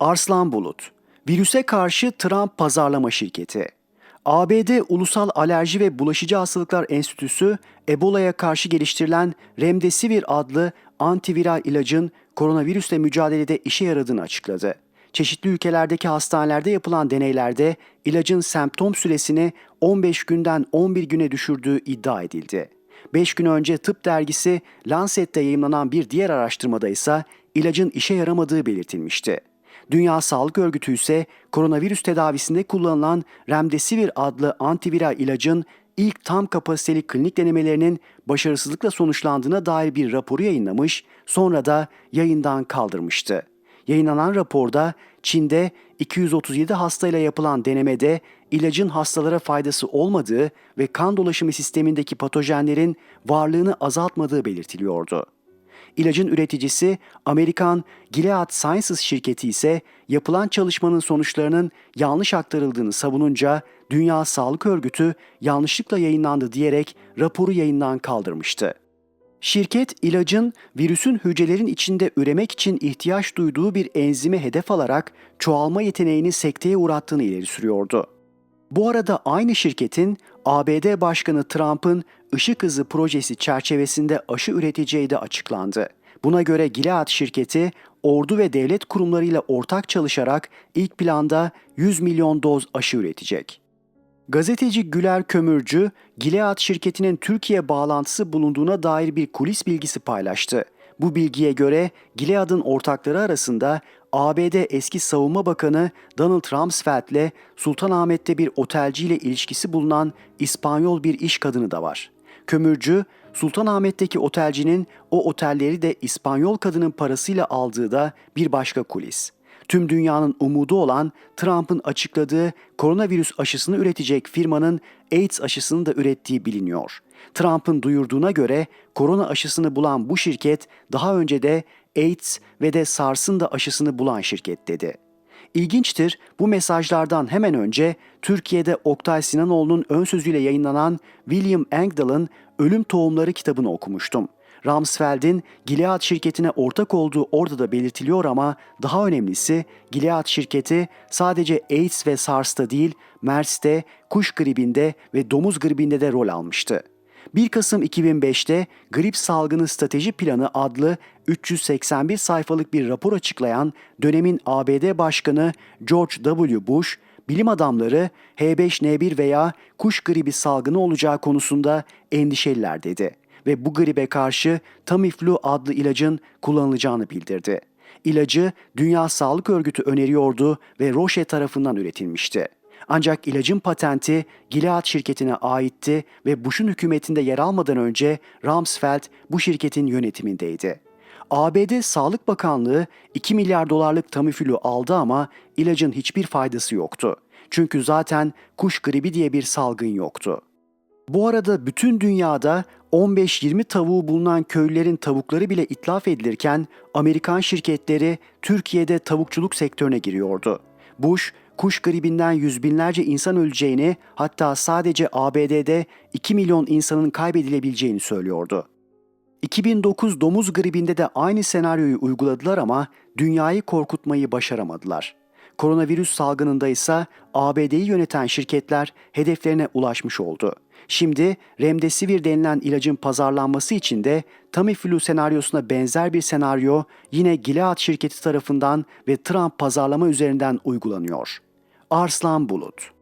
Arslan Bulut, virüse karşı Trump pazarlama şirketi. ABD Ulusal Alerji ve Bulaşıcı Hastalıklar Enstitüsü, Ebola'ya karşı geliştirilen Remdesivir adlı antiviral ilacın koronavirüsle mücadelede işe yaradığını açıkladı. Çeşitli ülkelerdeki hastanelerde yapılan deneylerde ilacın semptom süresini 15 günden 11 güne düşürdüğü iddia edildi. 5 gün önce tıp dergisi Lancet'te yayımlanan bir diğer araştırmada ise ilacın işe yaramadığı belirtilmişti. Dünya Sağlık Örgütü ise koronavirüs tedavisinde kullanılan Remdesivir adlı antiviral ilacın ilk tam kapasiteli klinik denemelerinin başarısızlıkla sonuçlandığına dair bir raporu yayınlamış, sonra da yayından kaldırmıştı. Yayınlanan raporda Çin'de 237 hastayla yapılan denemede ilacın hastalara faydası olmadığı ve kan dolaşımı sistemindeki patojenlerin varlığını azaltmadığı belirtiliyordu. İlacın üreticisi Amerikan Gilead Sciences şirketi ise yapılan çalışmanın sonuçlarının yanlış aktarıldığını savununca Dünya Sağlık Örgütü yanlışlıkla yayınlandı diyerek raporu yayından kaldırmıştı. Şirket ilacın virüsün hücrelerin içinde üremek için ihtiyaç duyduğu bir enzimi hedef alarak çoğalma yeteneğini sekteye uğrattığını ileri sürüyordu. Bu arada aynı şirketin ABD Başkanı Trump'ın ışık hızı projesi çerçevesinde aşı üreteceği de açıklandı. Buna göre Gilead şirketi ordu ve devlet kurumlarıyla ortak çalışarak ilk planda 100 milyon doz aşı üretecek. Gazeteci Güler Kömürcü, Gilead şirketinin Türkiye bağlantısı bulunduğuna dair bir kulis bilgisi paylaştı. Bu bilgiye göre Gilead'ın ortakları arasında ABD eski savunma bakanı Donald Rumsfeld ile Sultanahmet'te bir otelciyle ilişkisi bulunan İspanyol bir iş kadını da var. Kömürcü, Sultanahmet'teki otelcinin o otelleri de İspanyol kadının parasıyla aldığı da bir başka kulis. Tüm dünyanın umudu olan Trump'ın açıkladığı koronavirüs aşısını üretecek firmanın AIDS aşısını da ürettiği biliniyor. Trump'ın duyurduğuna göre korona aşısını bulan bu şirket daha önce de AIDS ve de SARS'ın da aşısını bulan şirket dedi. İlginçtir bu mesajlardan hemen önce Türkiye'de Oktay Sinanoğlu'nun ön sözüyle yayınlanan William Engdahl'ın Ölüm Tohumları kitabını okumuştum. Rumsfeld'in Gilead şirketine ortak olduğu orada da belirtiliyor ama daha önemlisi Gilead şirketi sadece AIDS ve SARS'ta değil MERS'te, kuş gribinde ve domuz gribinde de rol almıştı. 1 Kasım 2005'te Grip Salgını Strateji Planı adlı 381 sayfalık bir rapor açıklayan dönemin ABD Başkanı George W. Bush, bilim adamları H5N1 veya kuş gribi salgını olacağı konusunda endişeliler dedi ve bu gribe karşı Tamiflu adlı ilacın kullanılacağını bildirdi. İlacı Dünya Sağlık Örgütü öneriyordu ve Roche tarafından üretilmişti. Ancak ilacın patenti Gilead şirketine aitti ve Bush'un hükümetinde yer almadan önce Rumsfeld bu şirketin yönetimindeydi. ABD Sağlık Bakanlığı 2 milyar dolarlık Tamiflu aldı ama ilacın hiçbir faydası yoktu. Çünkü zaten kuş gribi diye bir salgın yoktu. Bu arada bütün dünyada 15-20 tavuğu bulunan köylülerin tavukları bile itlaf edilirken Amerikan şirketleri Türkiye'de tavukçuluk sektörüne giriyordu. Bush, kuş gribinden yüz binlerce insan öleceğini hatta sadece ABD'de 2 milyon insanın kaybedilebileceğini söylüyordu. 2009 domuz gribinde de aynı senaryoyu uyguladılar ama dünyayı korkutmayı başaramadılar. Koronavirüs salgınında ise ABD'yi yöneten şirketler hedeflerine ulaşmış oldu. Şimdi Remdesivir denilen ilacın pazarlanması için de Tamiflu senaryosuna benzer bir senaryo yine Gilead şirketi tarafından ve Trump pazarlama üzerinden uygulanıyor. Arslan Bulut